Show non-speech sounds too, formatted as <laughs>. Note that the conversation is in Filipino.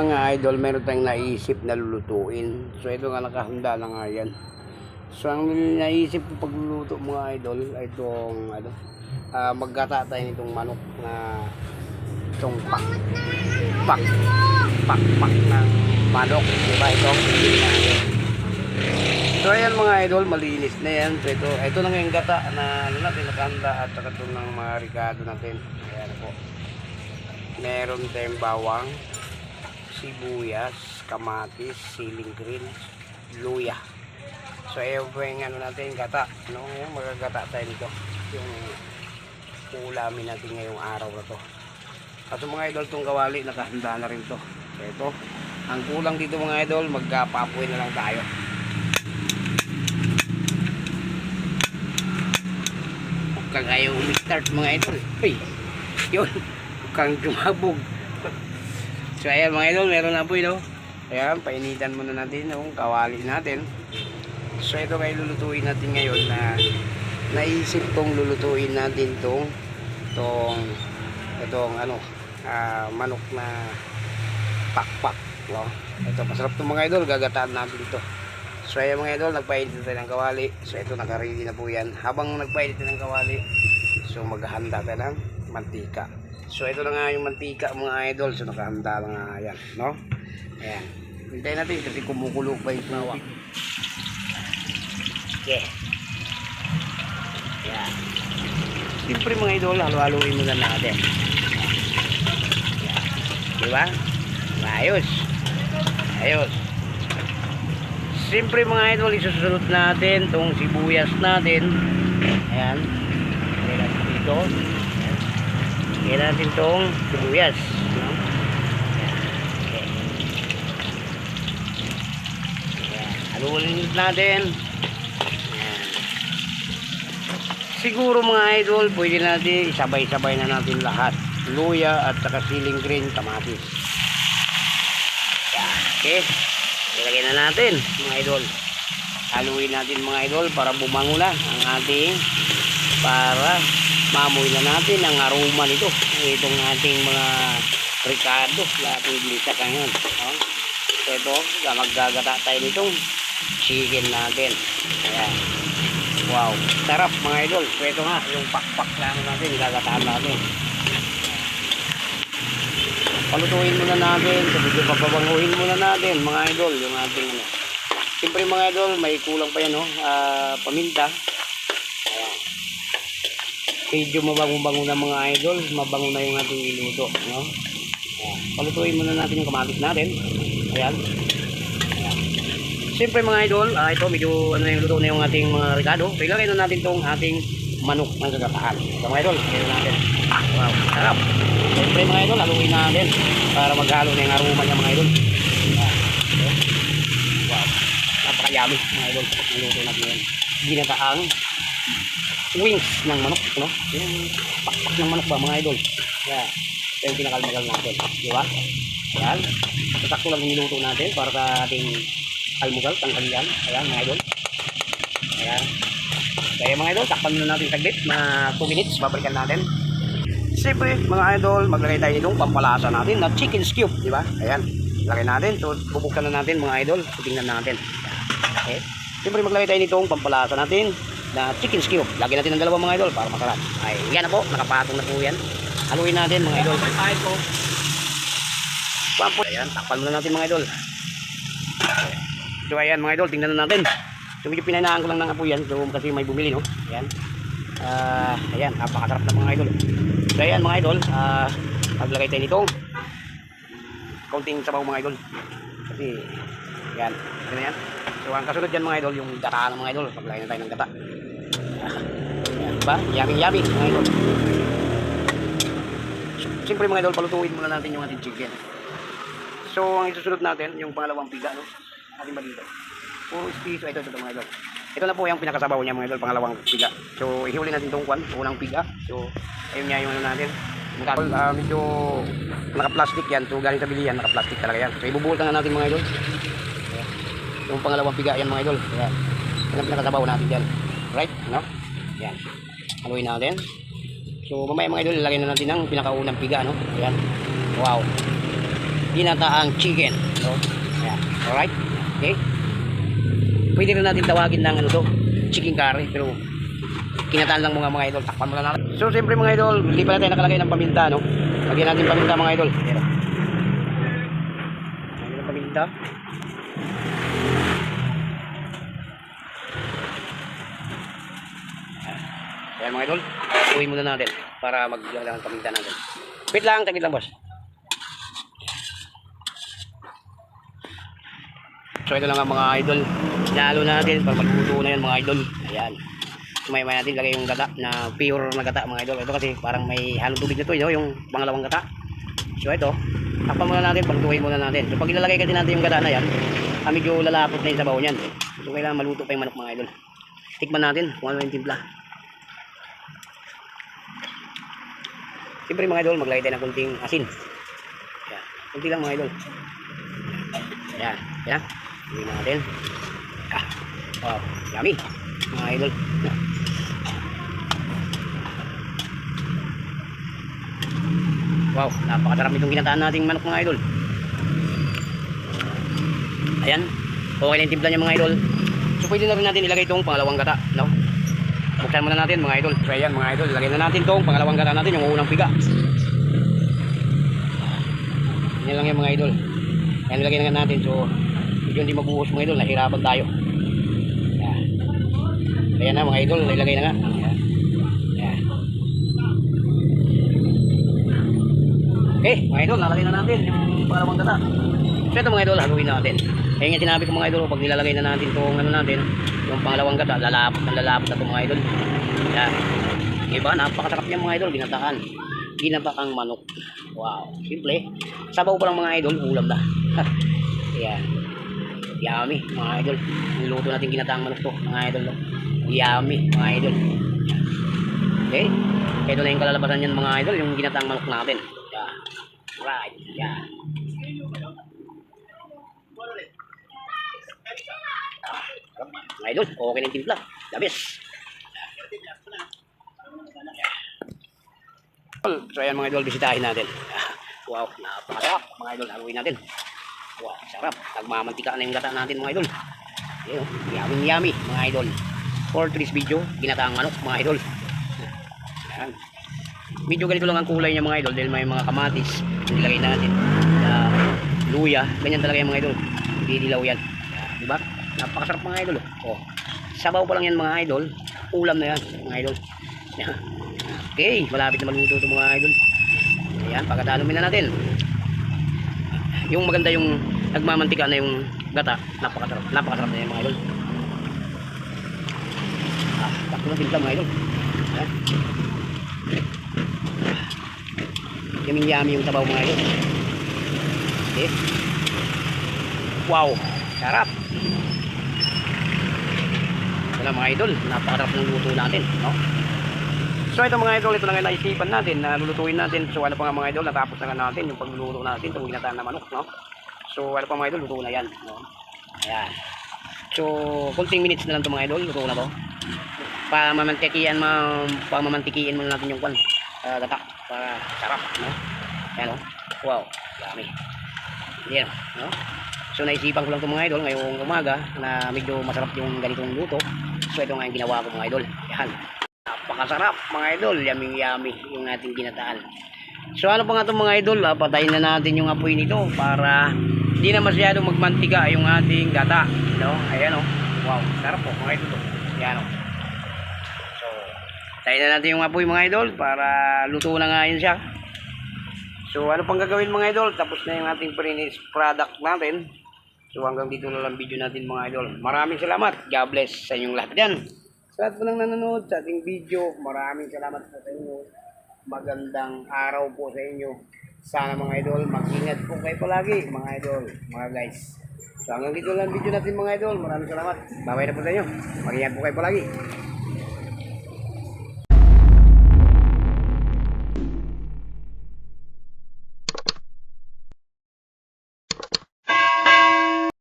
mga idol, meron tayong naisip na lulutuin. So ito nga nakahanda na nga yan. So ang naisip ko pagluluto mga idol ay itong ano, ah, maggata tayo nitong manok na itong pak pak pak pak ng manok. Diba ito? So ayan mga idol, malinis na yan. So ito, ito na nga yung gata na ano natin nakahanda at saka ito ng mga ricado natin. Ayan po. Meron tayong bawang, sibuyas, kamatis, siling green, luya. So ayan po ano natin, gata. Ngayon, magagata tayo nito. Yung ulamin natin ngayong araw na to. At yung mga idol, itong kawali, nakahanda na rin to. So ito, ang kulang dito mga idol, magpapoy na lang tayo. Huwag kang ayaw umistart mga idol. Uy, yun. Huwag kang jumabog. So ayan mga idol, meron na po ito. Ayan, painitan muna natin yung kawali natin. So ito kayo lulutuin natin ngayon na naisip kong lulutuin natin tong tong itong ano ah, manok na pakpak no? ito masarap itong mga idol gagataan natin ito so ayan mga idol nagpainit na tayo ng kawali so ito nakaready na po yan habang nagpainit na ng kawali so maghahanda tayo ng mantika so ito na nga yung mantika mga idol so nakahanda na nga yan no ayan hintayin natin kasi kumukulo pa yung tawag yeah yan. Siyempre mga idol, halo-haloin muna natin. Yan. Di ba? Ayos. Ayos. Siyempre mga idol, isusunod natin tong sibuyas natin. Ayan. Natin dito. Lagyan natin tong sibuyas. No? Okay. Ayan. Haluin natin. Siguro mga idol, pwede natin isabay-sabay na natin lahat. Luya at saka siling green kamatis. Okay. Ilagay na natin mga idol. Haluin natin mga idol para bumango na ang ating para mamoy na natin ang aroma nito. Itong ating mga ricado, ating ginisa ngayon. Oh. So ito, maggagata tayo nitong chicken natin. Ayan. Wow, sarap mga idol. So ito nga, yung pakpak ano natin, gagataan natin. Palutuin muna natin, medyo papabanguhin muna natin mga idol, yung ating ano. Siyempre mga idol, may kulang pa yan, no? Ah, paminta. Ayan. Medyo mabango-bango na mga idol, mabango na yung ating iluto, no? Ayan. Palutuin muna natin yung kamatis natin. Ayan. Siyempre mga idol, ah, ito medyo ano yung luto na yung ating mga ricado. So ilagay na natin tong ating manok ng gagataan. So mga idol, ilagay na natin. Wow, sarap. Siyempre mga idol, haluin natin para maghalo na yung aroma niya mga idol. Okay. Wow, napaka-yummy mga idol. Ang luto natin ngayon. Ginataang wings ng manok, no? Yung pakpak ng manok ba mga idol? Yeah. Ito yung pinakalmagal natin. Di ba? Yan. Sakto lang niluto natin para sa ating almugal, tanghalian. Ayan, mga idol. Ayan. Kaya mga idol, takpan muna natin saglit, mga 2 minutes, babalikan natin. Siyempre, mga idol, maglagay tayo nitong pampalasa natin na chicken cube, di ba? Ayan, lagay natin. So, bubuksan na natin mga idol. So, tingnan natin. Okay. Siyempre, maglagay tayo nitong pampalasa natin na chicken cube. Lagyan natin ng dalawa mga idol para masarap. Ay, yan na po, nakapatong na po yan. Haluin natin mga idol. Pampo. Ayan, takpan muna natin mga idol. So ayan mga idol, tingnan na natin. So medyo pinahinaan ko lang ng apo yan. So kasi may bumili no. Ayan. Ah, ayan, napakasarap na mga idol. So ayan mga idol, ah maglagay tayo nitong kaunting sabaw mga idol. Kasi ayan, ano yan. So ang kasunod dyan mga idol, yung gata ng mga idol. Maglagay na tayo ng gata. Ayan, ba? Yummy mga idol. Siyempre mga idol, palutuin muna natin yung ating chicken. So, ang isusunod natin, yung pangalawang piga, no? Ating ba dito? Puro piso, ito, ito, ito, mga idol. Ito na po yung pinakasabaw niya, mga idol, pangalawang piga. So, ihuli natin itong kwan, unang piga. So, ayun nga yung ano natin. Idol, ah, medyo naka-plastic yan. So, galing sa bilihan, naka-plastic talaga yan. So, ibubuhutan na natin, mga idol. Yung pangalawang piga yan, mga idol. Ayan. Yan ang pinakasabaw natin dyan. Right? No? Yan. Haluin natin. So, mamaya mga idol, ilagay na natin ang pinakaunang piga, no? Ayan. Wow. ginataang chicken. So, ayan. Alright? Okay? Pwede rin natin tawagin ng ano to, chicken curry, pero kinataan lang mga mga idol. Takpan mo lang natin. So, siyempre mga idol, hindi pa natin nakalagay ng paminta, no? Lagyan natin paminta mga idol. Ayan. o. Lagyan ng paminta. Ayan mga idol, uwi muna natin para maglalang ang paminta natin. Wait lang, tagit lang boss. So ito lang ang mga idol. Nalo natin para magluto na yan mga idol. Ayan. Sumay may natin lagay yung gata na pure na gata mga idol. Ito kasi parang may halong tubig na to, yun, yung pangalawang gata. So ito, takpan muna natin, pagtuloy muna natin. So pag ilalagay kasi natin yung gata na yan, ah, medyo lalapot na yung sabaw niyan. So kailangan maluto pa yung manok mga idol. Tikman natin kung ano yung timpla. Siyempre mga idol, maglagay tayo ng kunting asin. Yan. Kunti lang mga idol. Yan. Yan. Hindi natin. Ah. Wow. Yummy. Mga idol. Yan. Wow. Napakasarap itong ginataan nating manok mga idol. Ayan. Okay na yung timpla niya mga idol. So pwede na rin natin ilagay itong pangalawang gata. No? Buksan muna natin mga idol. So ayan mga idol. Ilagay na natin itong pangalawang gata natin. Yung unang piga. Yan lang yung mga idol. Yan ilagay na natin. So medyo hindi magbuhos mga idol. Nahirapan tayo. Yan. Ayan na mga idol. Ilagay na nga. Yan. Yan. Okay, mga idol, lalagay na natin yung pangalawang gata. So ito mga idol, haluin natin. Kaya nga sinabi ko mga idol, pag nilalagay na natin itong ano natin, yung pangalawang gata, lalapot na lalapot na ito mga idol. Yan. Iba, napakasarap niya mga idol, ginataan. Ginabakang manok. Wow, simple. Sabaw pa lang mga idol, ulam na. <laughs> Yan. Yummy, mga idol. Niluto natin ginataang manok to, mga idol. No? Yummy, mga idol. Okay? Ito na yung kalalabasan yan mga idol, yung ginataang manok natin. Yan. Right. Yan. Mga idol, okay na yung timpla. Labis. So ayan mga idol, bisitahin natin. <laughs> Wow, napakasarap mga idol, haluin natin. Wow, sarap. Nagmamantika na yung gata natin mga idol. Ayun, yummy yummy mga idol. For today's video, ginataang manok mga idol. Ayan. Medyo ganito lang ang kulay niya mga idol dahil may mga kamatis nilagay natin. Uh, luya, ganyan talaga yung mga idol. Hindi dilaw yan. Ayan, di ba? Napakasarap mga idol. Oh. Sabaw pa lang yan mga idol. Ulam na yan mga idol. Ayan. Okay, malapit na magluto ito mga idol. Ayan, pagkatalumin na natin. Yung maganda yung nagmamantika na yung gata, napakasarap. Napakasarap na yan mga idol. Ah, takbo na timpla mga idol. Ayan. Yummy yummy yung tabaw mga idol. Okay. Wow, sarap. Na mga idol, napakasarap ng luto natin, no? So ito mga idol, ito na nga naisipan natin na lulutuin natin. So ano pa nga mga idol, natapos na nga natin yung pagluluto natin, itong ginataan na manok, no? So ano pa mga idol, luto na yan, no? Ayan. So, kunting minutes na lang ito mga idol, luto na to. Pamamantikian, ma pamamantikiin muna natin yung kwan. Uh, gata, para sarap, no? Ayan, no? Wow, dami. Yan, no? So naisipan ko lang ito mga idol ngayong umaga na medyo masarap yung ganitong luto. So ito nga yung ginawa ko mga idol. Yan. Napakasarap mga idol. Yummy yummy yung ating ginataan. So ano pa nga itong mga idol? Ah, patayin na natin yung apoy nito para hindi na masyadong magmantika yung ating gata. No? Ayan o. Wow. Sarap po mga idol. to. Ayan o. So patayin na natin yung apoy mga idol para luto na nga yun siya. So ano pang gagawin mga idol? Tapos na yung ating finished product natin. So hanggang dito na lang video natin mga idol. Maraming salamat. God bless sa inyong lahat dyan. Sa lahat po nang nanonood sa ating video, maraming salamat po sa inyo. Magandang araw po sa inyo. Sana mga idol, mag-ingat po kayo palagi mga idol, mga guys. So hanggang dito lang video natin mga idol. Maraming salamat. Bye-bye na po sa inyo. Mag-ingat po kayo palagi.